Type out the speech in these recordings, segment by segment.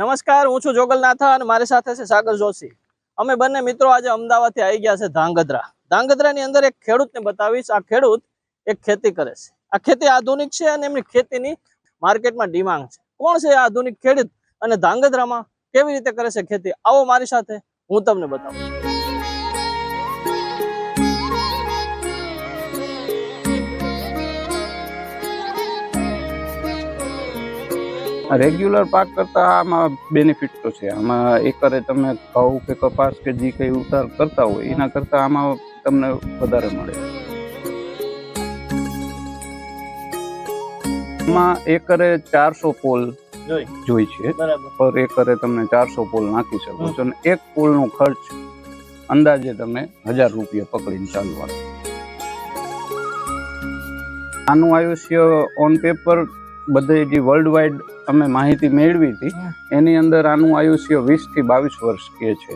નમસ્કાર, હું છું જોગલનાથા અને મારી સાથે છે સાગર જોશી. અમે બંને મિત્રો આજે અમદાવાદથી આવી ગયા છે ધાંગધ્રા. ધાંગધ્રાની અંદર એક ખેડૂતને બતાવીશ. આ ખેડૂત એક ખેતી કરે છે. આ ખેતી આધુનિક છે અને એમની ખેતીની માર્કેટમાં ડિમાન્ડ છે. કોણ છે આધુનિક ખેડૂત અને ધાંગધ્રામાં કેવી રીતે કરે છે ખેતી? આવો મારી સાથે હું તમને બતાવું. રેગ્યુલર પાક કરતાં આમાં બેનિફિટ તો છે. આમાં એકરે તમે ઘઉં કે કપાસ કે જે કંઈ ઉતાર કરતા હોય એના કરતાં આમાં તમને વધારે મળે. આમાં એકરે ચારસો પોલ જોઈ. છે. પર એકરે તમે ચારસો પોલ નાખી શકો છો અને એક પોલનો ખર્ચ અંદાજે તમે હજાર રૂપિયા પકડીને ચાલવાનું. આનું આયુષ્ય ઓન પેપર બધે જે વર્લ્ડ વાઇડ અમે માહિતી મેળવી હતી. એની અંદર આનું આયુષ્ય વીસથી બાવીસ વર્ષ કે છે.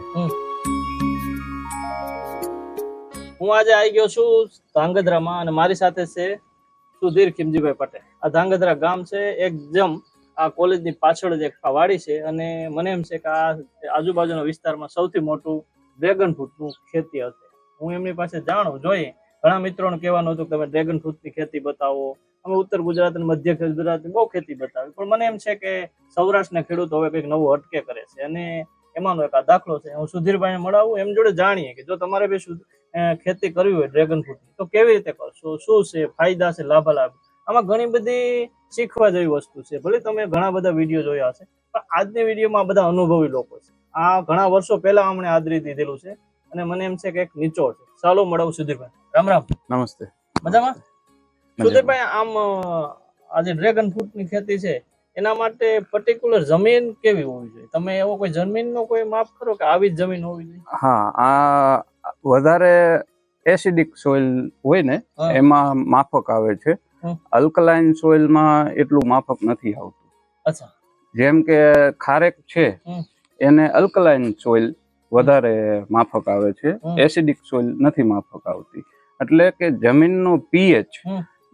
હું આજે આવી ગયો છું ધાંગધ્રામાં અને મારી સાથે છે સુધીર ખીમજીભાઈ પટેલ. આ ધાંગધ્રા ગામ છે એકદમ આ કોલેજની પાછળ જ એક વાડી છે અને મને એમ છે કે આ આજુબાજુના વિસ્તારમાં સૌથી મોટું ડ્રેગન ફ્રૂટનું ખેતી હશે. હું એમની પાસે જાણું જોઈએ. ઘણા મિત્રોને કહેવાનું હતું કે તમે ડ્રેગન ફ્રૂટની ખેતી બતાવો. અમે ઉત્તર ગુજરાત અને મધ્ય ગુજરાતની બહુ ખેતી બતાવી. પણ મને એમ છે કે સૌરાષ્ટ્રના ખેડૂતો હવે કંઈક નવું હટકે કરે છે. અને એમાંનો એક આ દાખલો છે. હું સુધીરભાઈને મળાવું એમ જોડે જાણીએ કે જો તમારે બી ખેતી કરવી હોય ડ્રેગન ફ્રૂટની તો કેવી રીતે કરશો? શું છે? ફાયદા છે? લાભાલાભ? આમાં ઘણી બધી શીખવા જેવી વસ્તુ છે. ભલે તમે ઘણા બધા વીડિયો જોયા હશે પણ આજની વિડીયોમાં બધા અનુભવી લોકો છે. આ ઘણા વર્ષો પહેલા અમને આદરી દીધેલું છે. અને મને એમ છે કે એક નિચોડ છે. ચાલો મળવું સુધીરભાઈ રામ રામ. નમસ્તે. મજામાં? સુધીરભાઈ આમ આ જે ડ્રેગન ફ્રૂટની ખેતી છે એના માટે પર્ટિક્યુલર જમીન કેવી હોવી જોઈએ? તમે એવો કોઈ જમીનનો કોઈ માપ કરો કે આવી જ જમીન હોવી જોઈએ? હા આ વધારે એસિડિક સોઇલ હોય ને એમાં માફક આવે છે. અલ્કલાઇન સોઇલમાં એટલું માફક નથી આવતું. અચ્છા. જેમ કે ખારેક છે એને અલ્કલાઇન સોઇલ વધારે માફક આવે છે. એસિડિક સોઇલ નથી માફક આવતી. એટલે કે જમીનનો પીએચ.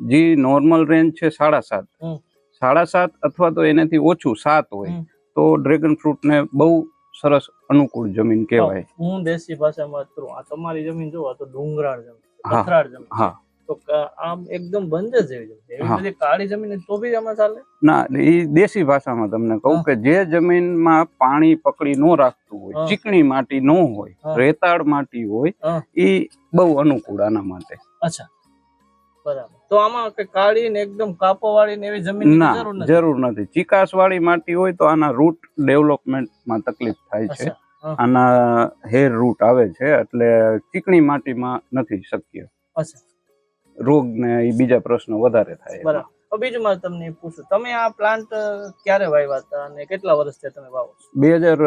જે નોર્મલ રેન્જ છે સાડા સાત. સાડા સાત અથવા તો એનાથી ઓછું સાત હોય તો ડ્રેગન ફ્રૂટને બહુ સરસ અનુકૂળ જમીન કહેવાય. હું દેશી ભાષામાં કરું. આ તમારી જમીન જોવો તો ડુંગરાળ જમીન પથરાળ જમીન હા. તો આમ એકદમ બંધ જ જેવી જમીન એવી બધી કાળી જમીન તો બી આમાં ચાલે? ના એ દેશી ભાષામાં તમને કહું કે જે જમીનમાં પાણી પકડી ન રાખતું હોય ચીકણી માટી ન હોય રેતાળ માટી હોય એ બહુ અનુકૂળ આના માટે. અચ્છા. બરાબર. તો આમાં કે કાળી ને એકદમ કાપો વાળી ને એવી જમીન ના જરૂર નથી? જરૂર ચીકાશ વાળી માટી હોય તો આના રૂટ ડેવલપમેન્ટમાં તકલીફ થાય છે. આના હેર રૂટ આવે છે એટલે ચીકણી માટીમાં નથી શક્ય. રોગ ને એ બીજા પ્રશ્નો વધારે થાય બરાબર. બીજું મારે તમને પૂછું તમે આ પ્લાન્ટ ક્યારે વાવ્યા હતા અને કેટલા વર્ષથી તમે વાવો બે હજાર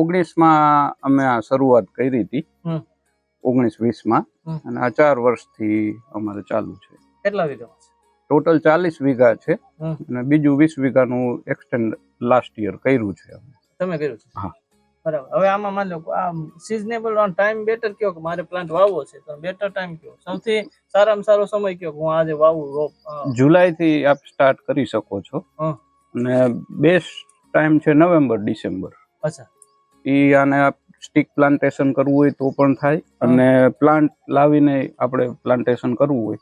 ઓગણીસમાં અમે આ શરૂઆત કરી હતી. ઓગણીસ વીસમાં અને આ ચાર વર્ષથી અમારે ચાલુ છે. કેટલા વીઘામાં છે? ટોટલ ચાલીસ વીઘા છે. અને બીજું વીસ વીઘાનું એક્સટેન્ડ લાસ્ટ યર કર્યું છે. તમે કર્યું છે? હા. બરાબર. હવે આમાં માની લો કે આ સિઝનેબલ ટાઈમ બેટર કયો કે મારે પ્લાન્ટ વાવવો છે તો બેટર ટાઈમ કયો? સૌથી સારામાં સારો સમય કયો કે હું આજે વાવું રોપ જુલાઈ જુલાઈથી આપ સ્ટાર્ટ કરી શકો છો. અને બેસ્ટ ટાઈમ છે નવેમ્બર ડિસેમ્બર. અચ્છા. એ આને આપ સ્ટીક પ્લાન્ટેશન કરવું હોય તો પણ થાય. અને પ્લાન્ટ લાવીને આપણે પ્લાન્ટેશન કરવું હોય.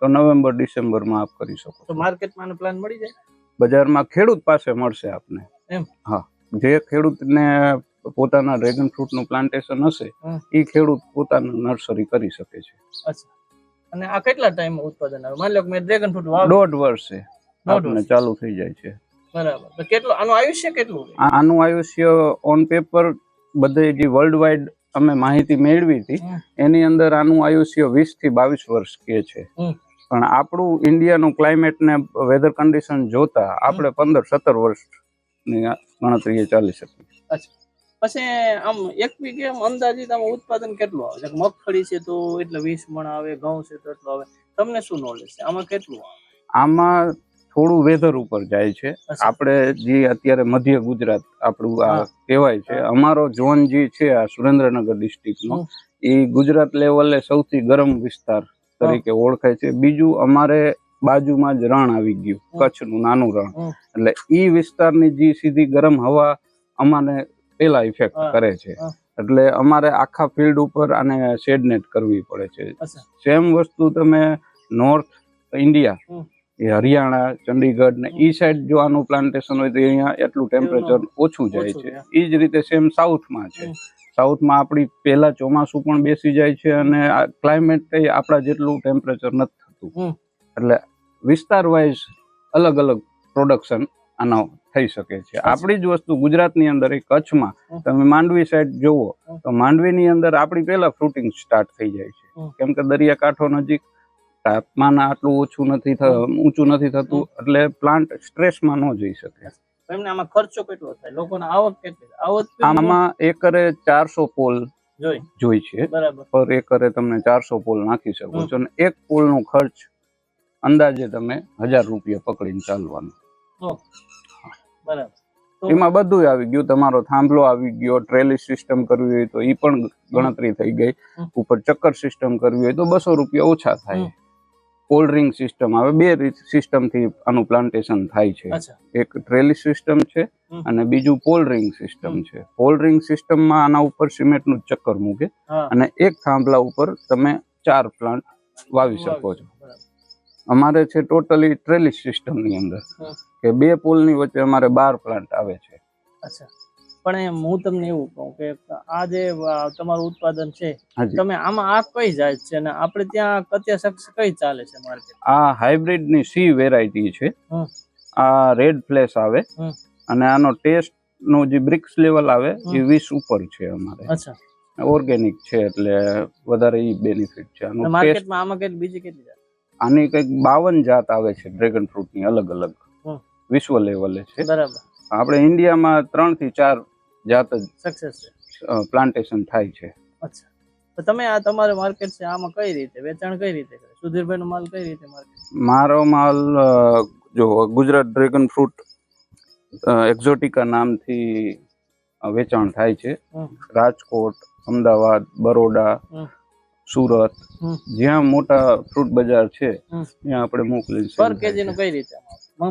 તો નવેમ્બર ડિસેમ્બરમાં આપ કરી શકો તો માર્કેટમાં આનો પ્લાન મળી જાય? બજારમાં ખેડૂત પાસે મળશે આપને. એમ? હા. જે ખેડૂતને પોતાના ડ્રેગન ફ્રૂટનું પ્લાન્ટેશન હશે એ ખેડૂત પોતાનું નર્સરી કરી શકે છે. અને આ કેટલા ટાઈમ ઉત્પાદન આવે? માની લો કે મેં ડ્રેગન ફ્રૂટ વાવ્યું દોઢ વર્ષે આપને ચાલુ થઈ જાય છે. બરાબર. તો કેટલું આનું આયુષ્ય કેટલું આનું આયુષ્ય ઓન પેપર બધે જે વર્લ્ડ વાઇડ અમે માહિતી મેળવી હતી. એની અંદર આનું આયુષ્ય વીસથી બાવીસ વર્ષ કે છે. પણ આપણું ઇન્ડિયાનું ક્લાઇમેટ ને વેધર કન્ડિશન જોતા આપણે પંદર સત્તર વર્ષની ગણતરી ચાલી શકીએ. પછી આમ એક વીઘે અંદાજિત આમ ઉત્પાદન કેટલું આવે? છે મગફળી છે તો એટલે વીસ મણ આવે ઘઉં છે તો એટલું આવે. તમને શું નોલેજ છે? આમાં કેટલું આવે? આમાં થોડું વેધર ઉપર જાય છે. આપણે જે અત્યારે મધ્ય ગુજરાત આપણું આ. કહેવાય છે અમારો ઝોન જે છે આ સુરેન્દ્રનગર ડિસ્ટ્રિક્ટનો એ ગુજરાત લેવલે સૌથી ગરમ વિસ્તાર તરીકે ઓળખાય છે. બીજું અમારે બાજુમાં જ રણ આવી ગયું. કચ્છનું નાનું રણ. એટલે ઈ વિસ્તારની જે સીધી ગરમ હવા અમારે પેલા ઇફેક્ટ કરે છે. એટલે અમારે આખા ફિલ્ડ ઉપર આને શેડનેટ કરવી પડે છે. સેમ વસ્તુ તમે નોર્થ ઇન્ડિયા. એ હરિયાણા ચંડીગઢ ને ઈ સાઈડ જો આનું પ્લાન્ટેશન હોય તો અહીંયા એટલું ટેમ્પરેચર ઓછું જાય છે. એ જ રીતે સેમ સાઉથમાં છે. સાઉથમાં આપણી પહેલા ચોમાસું પણ બેસી જાય છે અને ક્લાઇમેટ આપણા જેટલું ટેમ્પરેચર નથી થતું. એટલે વિસ્તાર વાઇઝ અલગ અલગ પ્રોડક્શન આનો થઈ શકે છે. આપણી જ વસ્તુ ગુજરાતની અંદર એ કચ્છમાં. તમે માંડવી સાઈડ જુઓ તો માંડવીની અંદર આપણી પહેલા ફ્રૂટિંગ સ્ટાર્ટ થઈ જાય છે. કેમ કે દરિયાકાંઠો નજીક તાપમાન આટલું ઓછું નથી ઊંચું નથી થતું એટલે પ્લાન્ટ સ્ટ્રેસમાં ન જઈ શકે. એમને આમાં ખર્ચો કેટલો થાય? લોકોને આવક કેટલી આવક આમાં એકરે ચારસો પોલ જોઈ. જોઈ છે. પર એકરે તમે ચારસો પોલ નાખી શકો છો અને એક પોલનો ખર્ચ અંદાજે તમે હજાર રૂપિયા પકડીને ચાલવાનું. બરાબર. એમાં બધું આવી ગયું. તમારો થાંભલો આવી ગયો ટ્રેલી સિસ્ટમ કરવી હોય તો એ પણ ગણતરી થઈ ગઈ. ઉપર ચક્કર સિસ્ટમ કરવી હોય તો બસો રૂપિયા ઓછા થાય. કોલ્ડ રિંગ સિસ્ટમ આવે બે સિસ્ટમ સિસ્ટમથી આનું પ્લાન્ટેશન થાય છે. એક ટ્રેલિસ સિસ્ટમ છે અને બીજું પોલ રિંગ સિસ્ટમ છે. પોલ રિંગ સિસ્ટમમાં આના ઉપર સિમેન્ટનું ચક્કર મૂકે અને એક થાંભલા ઉપર તમે ચાર પ્લાન્ટ વાવી શકો છો. અમારે છે ટોટલી ટ્રેલિસ સિસ્ટમની અંદર કે બે પુલની વચ્ચે અમારે બાર પ્લાન્ટ આવે છે. અચ્છા. પણ હું તમને એવું કહું કે આ જે તમારું ઉત્પાદન છે તમે આમાં આ કઈ જાય છે અને આપણે ત્યાં કત્યા શખ્સ કઈ ચાલે છે માર્કેટ આ હાઇબ્રિડની સી વેરાયટી છે. આ રેડ ફ્લેશ આવે અને આનો ટેસ્ટ નો જે બ્રિક્સ લેવલ આવે એ. વીસ ઉપર છે અમારે. અચ્છા. ઓર્ગેનિક છે એટલે વધારે ઈ બેનિફિટ છે. આનો માર્કેટમાં આમાં કેટલી બીજી કેટલી જાત? આની કંઈક બાવન જાત આવે છે ડ્રેગન ફ્રૂટની અલગ અલગ. વિશ્વ લેવલે છે. બરાબર. આપણે ઇન્ડિયામાં ત્રણથી ચાર જાત જ સક્સેસ છે. પ્લાન્ટેશન થાય છે. અચ્છા. તો તમે આ તમારે માર્કેટ છે આમાં કઈ રીતે? વેચાણ કઈ રીતે કરે? સુધીરભાઈ નો માલ કઈ રીતે માર્કેટ મારો માલ જો ગુજરાત ડ્રેગન ફ્રૂટ એક્ઝોટિકા નામથી વેચાણ થાય છે. રાજકોટ અમદાવાદ બરોડા સુરત જ્યાં મોટા ફ્રૂટ બજાર છે ત્યાં આપણે મોકલી પર કેજી નું કઈ રીતે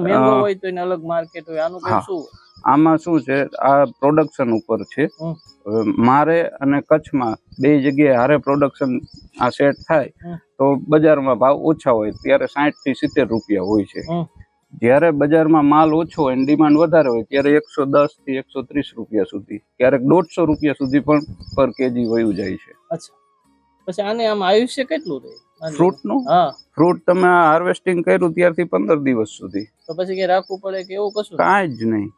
મેંગો હોય તો અલગ માર્કેટ હોય. આનું શું? આમાં શું છે? આ પ્રોડક્શન ઉપર છે. મારે અને કચ્છમાં બે જગ્યાએ હારે પ્રોડક્શન આ સેટ થાય તો બજારમાં ભાવ ઓછા હોય. ત્યારે સાઠથી સિત્તેર રૂપિયા હોય છે. જ્યારે બજારમાં માલ ઓછો હોય ડિમાન્ડ વધારે હોય ત્યારે એકસો દસથી એકસો ત્રીસ રૂપિયા સુધી ક્યારેક દોઢસો રૂપિયા સુધી પણ પર કેજી વયું જાય છે. પછી આને આમ આયુષ્ય કેટલું રહે? ફ્રૂટનું? ફ્રૂટ તમે હાર્વેસ્ટિંગ કર્યું ત્યારથી પંદર દિવસ સુધી. તો પછી કે રાખવું પડે કે એવું કશું? કાંઈ જ નહીં.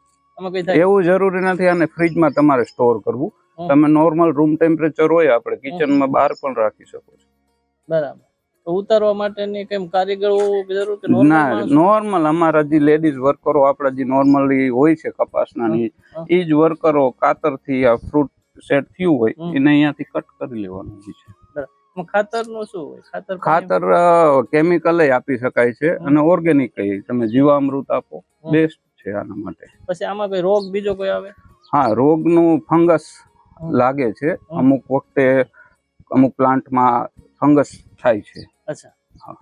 એવું જરૂરી નથી અને ફ્રીજમાં તમારે સ્ટોર કરવું. તમે નોર્મલ રૂમ ટેમ્પરેચર હોય આપણે કિચનમાં બહાર પણ રાખી શકો છો. બરાબર. ઉતારવા માટેની કેમ કારીગર જરૂર કે ના નોર્મલ અમારા જે લેડીઝ વર્કરો આપણા જે નોર્મલી હોય છે કપાસના. એ જ વર્કરો કાતરથી આ ફ્રૂટ સેટ થયું હોય એને અહીંયાથી કટ કરી લેવાનું છે. ખાતરનું શું હોય? ખાતર ખાતર કેમિકલ આપી શકાય છે અને ઓર્ગેનિક તમે જીવામૃત આપો બેસ્ટ છે આના માટે. પછી આમાં કોઈ રોગ બીજો કોઈ આવે? હા રોગનું ફંગસ લાગે છે. અમુક વખતે અમુક પ્લાન્ટમાં ફંગસ થાય છે. અચ્છા. હા.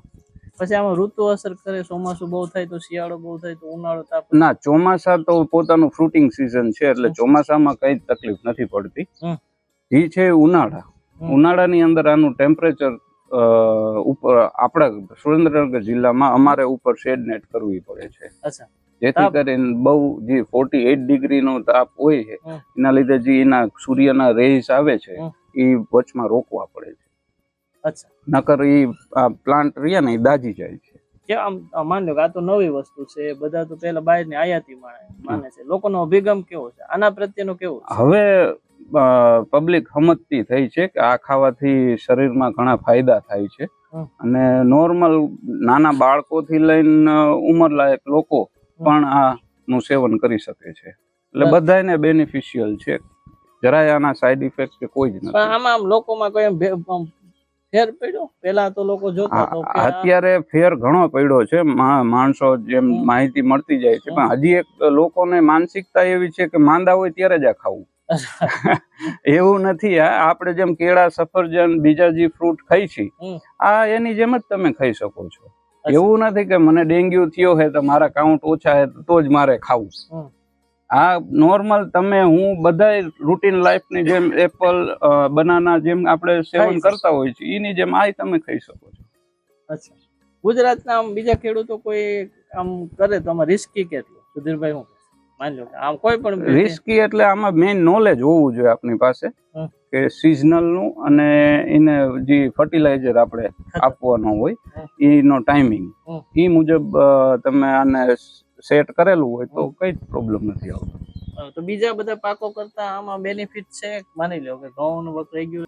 પછી આમાં ઋતુ અસર કરે ચોમાસું બહુ થાય તો શિયાળો બહુ થાય તો ઉનાળો તાપ ના ચોમાસા તો પોતાનું ફ્રૂટિંગ સિઝન છે એટલે ચોમાસામાં કઈ તકલીફ નથી પડતી. જે છે ઉનાળા. ઉનાળાની અંદર આનું ટેમ્પરેચર ઉપર આપણા સુરેન્દ્રનગર જિલ્લામાં અમારે ઉપર શેડ નેટ કરવી પડે છે. જેથી કરીને બહુ જે ફોર્ટી એઇટ ડિગ્રીનો તાપ હોય છે એના લીધે જે એના સૂર્યના રેસ આવે છે એ વચમાં રોકવા પડે છે. નકર એ આ પ્લાન્ટ રહ્યા ને એ દાજી જાય છે. કે આમ આમ કે આ તો નવી વસ્તુ છે બધા તો પેલા બહારની આયાતી માને છે. લોકોનો અભિગમ કેવો છે? આના પ્રત્યેનો કેવો છે? હવે પબ્લિક સમજતી થઈ છે કે આ ખાવાથી શરીરમાં ઘણા ફાયદા થાય છે. અને નોર્મલ નાના બાળકોથી લઈને ઉંમરલાયક લોકો પણ આનું સેવન કરી શકે છે. એટલે બધાને બેનિફિશિયલ છે. જરાય આના સાઈડ ઇફેક્ટ કે કોઈ જ નથી. આમાં આમ લોકોમાં કોઈ ફેર પડ્યો? પેલા તો લોકો જોતા અત્યારે ફેર ઘણો પડ્યો છે. માણસો જેમ માહિતી મળતી જાય છે. પણ હજી એક લોકોને માનસિકતા એવી છે કે માંદા હોય ત્યારે જ આ ખાવું. એવું નથી આ આપણે જેમ કેળા સફરજન બીજા જે ફ્રૂટ ખાઈ છીએ આ એની જેમ જ તમે ખાઈ શકો છો. એવું નથી કે મને ડેન્ગ્યુ થયો હે તો મારા કાઉન્ટ ઓછા હે તો જ મારે ખાવું. આ નોર્મલ તમે હું બધા રૂટીન લાઈફની જેમ એપલ બનાના જેમ આપણે સેવન કરતા હોય છે એની જેમ આ તમે ખાઈ શકો છો. અચ્છા. ગુજરાતના બીજા ખેડૂતો કોઈ આમ કરે તો આમાં રિસ્કી કેટલું? સુધીરભાઈ હું આમ કોઈ પણ રિસ્કી એટલે આમાં મેઇન નોલેજ હોવું જોઈએ આપણી પાસે કે સિઝનલનું અને એને જે ફર્ટિલાઇઝર આપણે આપવાનો હોય એનો ટાઈમિંગ એ મુજબ તમે આને સેટ કરેલું હોય તો કઈ પ્રોબ્લેમ નથી આવતો. તો બીજા બધા પાકો કરતા આમાં બેનિફિટ છે? માની લો કે ઘઉં રેગ્યુલર.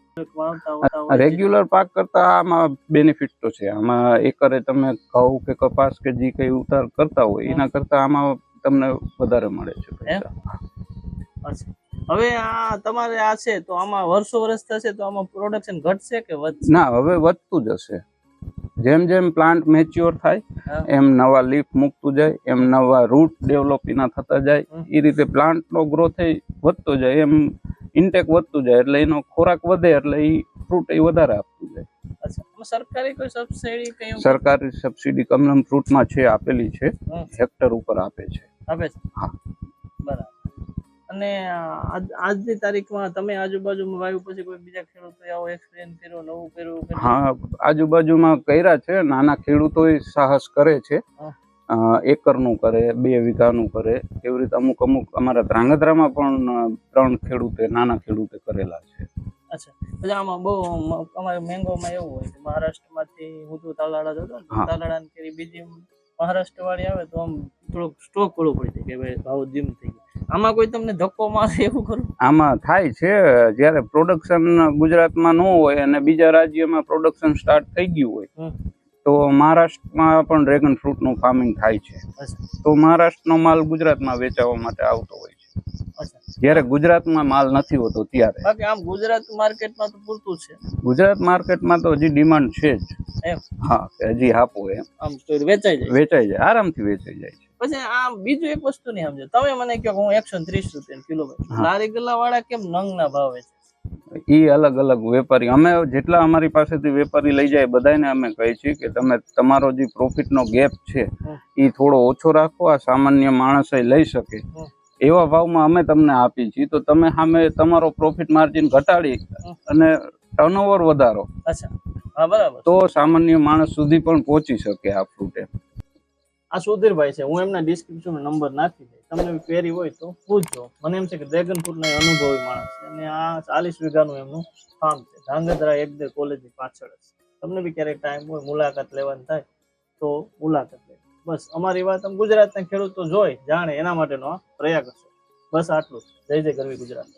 રેગ્યુલર પાક કરતા આમાં બેનિફિટ તો છે. આમાં એકરે તમે ઘઉં કે કપાસ કે જે કઈ ઉતાર કરતા હોય એના કરતા આમાં તમને વધારે મળે છે પૈસા. હવે આ તમારે આ છે તો આમાં વર્ષો વર્ષ થશે તો આમાં પ્રોડક્શન ઘટશે કે વધશે? ના હવે વધતું જ હશે જેમ જેમ પ્લાન્ટ મેચ્યોર થાય એમ નવા લીફ મૂકતું જાય એમ નવા રૂટ ડેવલપીના થતા જાય એ રીતે પ્લાન્ટનો ગ્રોથ વધતો જાય એમ ઇન્ટેક વધતું જાય એટલે એનો ખોરાક વધે એટલે એ ફ્રૂટ એ વધારે આમાં સરકારી કોઈ સબસિડી એવું? સરકારી સબસિડી કમલમ ફ્રૂટમાં છે આપેલી છે. હેક્ટર ઉપર આપે છે. આપે છે? હા. બરાબર. અને આજ- આજની તારીખમાં તમે આજુબાજુમાં વાયુ પછી કોઈ બીજા ખેડૂતો આવો એક્સપિરિયન્સ કર્યો નવું કર્યું હા આજુબાજુમાં કર્યા છે. નાના ખેડૂતો સાહસ કરે છે. એકરનું કરે બે વીઘાનું કરે. એવી રીતે અમુક અમુક અમારા ધ્રાંગધ્રામાં પણ ત્રણ ખેડૂતે નાના ખેડૂતે કરેલા છે. અચ્છા. એટલે આમાં બહુ અમારે મેંગોમાં એવું હોય કે મહારાષ્ટ્રમાંથી હું તો તાલાળા જતો ને હા. તાલાળાની બીજી મહારાષ્ટ્ર વાળી આવે તો આમ થોડોક સ્ટોક કરવો પડી જાય કે ભાઈ ભાવ ધીમ થઈ ગયો. આમાં કોઈ તમને ધક્કો મારે એવું ખરું આમાં થાય છે જ્યારે પ્રોડક્શન ગુજરાતમાં ન હોય અને બીજા રાજ્યમાં પ્રોડક્શન સ્ટાર્ટ થઈ ગયું હોય તો મહારાષ્ટ્રમાં પણ ડ્રેગન ફ્રૂટનું ફાર્મિંગ થાય છે. તો મહારાષ્ટ્રનો માલ ગુજરાતમાં વેચાવા માટે આવતો હોય જ્યારે ગુજરાતમાં માલ નથી હોતો ત્યારે. બાકી આમ ગુજરાત માર્કેટમાં તો પૂરતું છે. ગુજરાત માર્કેટમાં તો હજી ડિમાન્ડ છે જ. હા હજી આપો એમ. આમ તો વેચાઈ જાય. વેચાઈ જાય આરામથી વેચાઈ જાય છે. પછી આ બીજું એક વસ્તુ નહીં સમજો. તમે મને કહો હું એકસો ત્રીસ રૂપિયા કિલો. લારી ગલ્લા વાળા કેમ નંગના ભાવે છે? ઈ અલગ અલગ વેપારી. અમે જેટલા અમારી પાસેથી વેપારી લઈ જાય બધાને અમે કહીએ છીએ કે તમે તમારો જે પ્રોફિટનો ગેપ છે એ થોડો ઓછો રાખો. આ સામાન્ય માણસ લઈ શકે. એવા ભાવમાં અમે તમને આપીએ છીએ. તો તમે સામે તમારો પ્રોફિટ માર્જિન ઘટાડી અને ટર્નઓવર વધારો. અચ્છા. હા બરાબર. તો સામાન્ય માણસ સુધી પણ પહોંચી શકે આ ફ્રૂટ આ સુધીરભાઈ છે. હું એમના ડિસ્ક્રિપ્શનમાં નંબર નાખી દઈશ. તમને બી હોય તો પૂછજો. મને એમ છે કે ડ્રેગન ફ્રૂટના અનુભવી માણસ છે અને આ ચાલીસ વીઘાનું એમનું ફાર્મ છે. ધાંગધ્રા એક બે કોલેજની પાછળ છે. તમને બી ક્યારેક ટાઈમ હોય મુલાકાત લેવાની થાય તો મુલાકાત લે બસ, અમારી વાત ગુજરાતના ખેડૂતો જોઈ જાણે એના માટેનો પ્રયાસ છે બસ આટલું જય જય કરવી ગુજરાત.